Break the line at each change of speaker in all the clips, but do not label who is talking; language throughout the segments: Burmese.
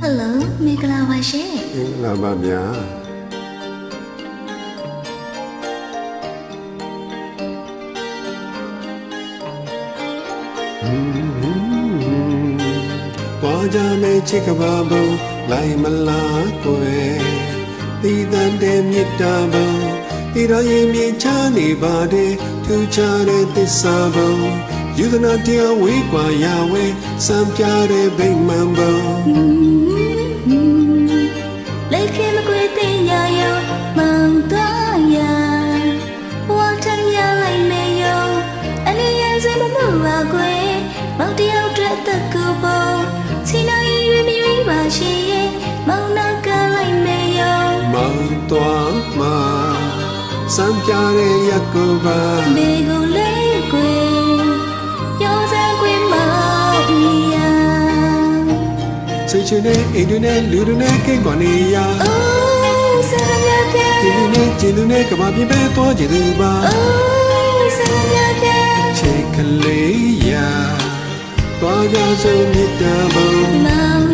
ဟယ်လိုမင်္ဂလာပါရှင်
မင်္ဂလာပါဗျာပေါ်ကြမဲ့ချစ်ကဘာဘုံလိုက်မလားကွယ်တည်တန်တဲ့မြတ်တာဘုံဒီတော့ရင်မြင်ချနေပါတဲ့ထူခြားတဲ့သစ္စာဘုံ ယူဇနာတရားဝေးกว่าရဝဲစံပြတဲ့ဗိမ္မာန်ဘုံ
လက်ခဲမကွေးတင်ညာယောမောင်တော်ရာဝါထမြလိုက်မေယောအလျံစမမှုပါကွယ်မောင်တယောက်အတွက်သက်ကူပေါ်ချီနိုင်ရွေမရွေပါရှင်ရဲ့မောင်နာကလိုက်မေယော
မောင်တော်မှာစံပြတဲ့ရက်ကိုပါ
ဘေကိုလေး ေ စိ
တ်ချတဲ့အိမ်တွေနဲ့လူတွေနဲ့ကိတ်ကွာနေရ
အိုးဆရာပြပြ
ဒီလူနဲ့ကျင်လူနဲ့ကဘာပြင်းပဲသွားကြသူပါ
အိုးဆရာပြပြ
ချစ်ကလေးရသွားကြစို့မြတ်တာဘုံ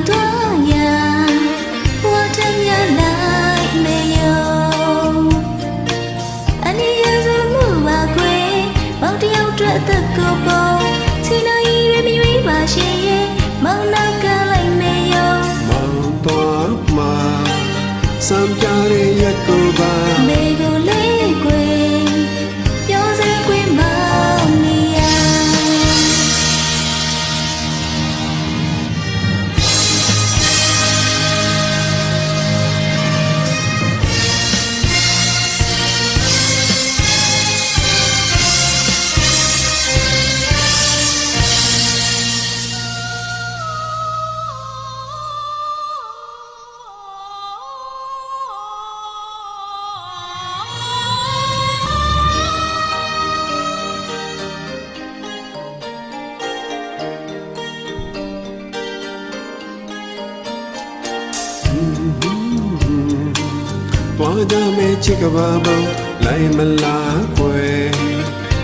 ကြမဲ့ချ
စ်ကဘာဘုံလိုက်မလားကွယ်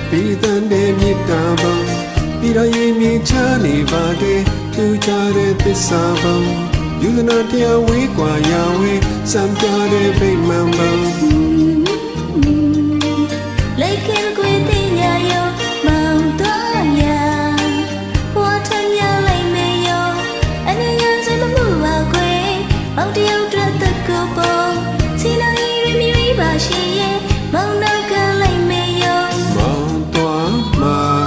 ပြီးတန်တဲ့မြတ်တာဘုံပြီးတော့ရင်မြင်ချနေပါတဲ့ထူခြားတဲ့သစ္စာဘုံယူဇနာတရားဝေးกว่าရဝဲစံပြတဲ့ဗိမ္မာန်ဘုံ
လို ရွေပါရှင်ရဲ့မောင်နာကလိုက်မေယော
မောင်တော်မှာ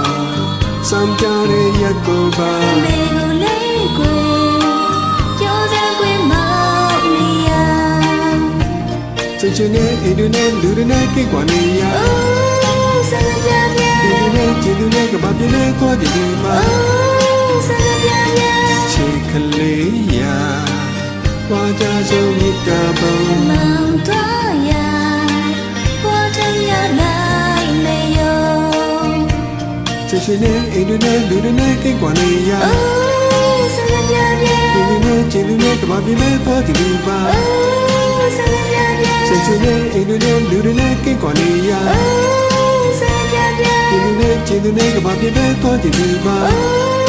စိတ်ချနဲ့အိမ်တွေနဲ့လူတွေနဲ့ကိတ်ကွာနေရ
အိုးဆန္ဒပြပြ
ဒီလူနဲ့ကျင်လူနဲ့ကဘာပြင်းလဲသွားကြတယ်မှာ
အိုးဆန္ဒပြပြ
စိတ်ချနဲ့အိမ်တွေနဲ့လူတွေနဲ့ကိတ်ကွာနေရ
အိုးဆန္ဒပြပြ
ဒီလူနဲ့ကျင်လူနဲ့ကဘာပြင်းလဲသွားကြတယ်မှာ
အို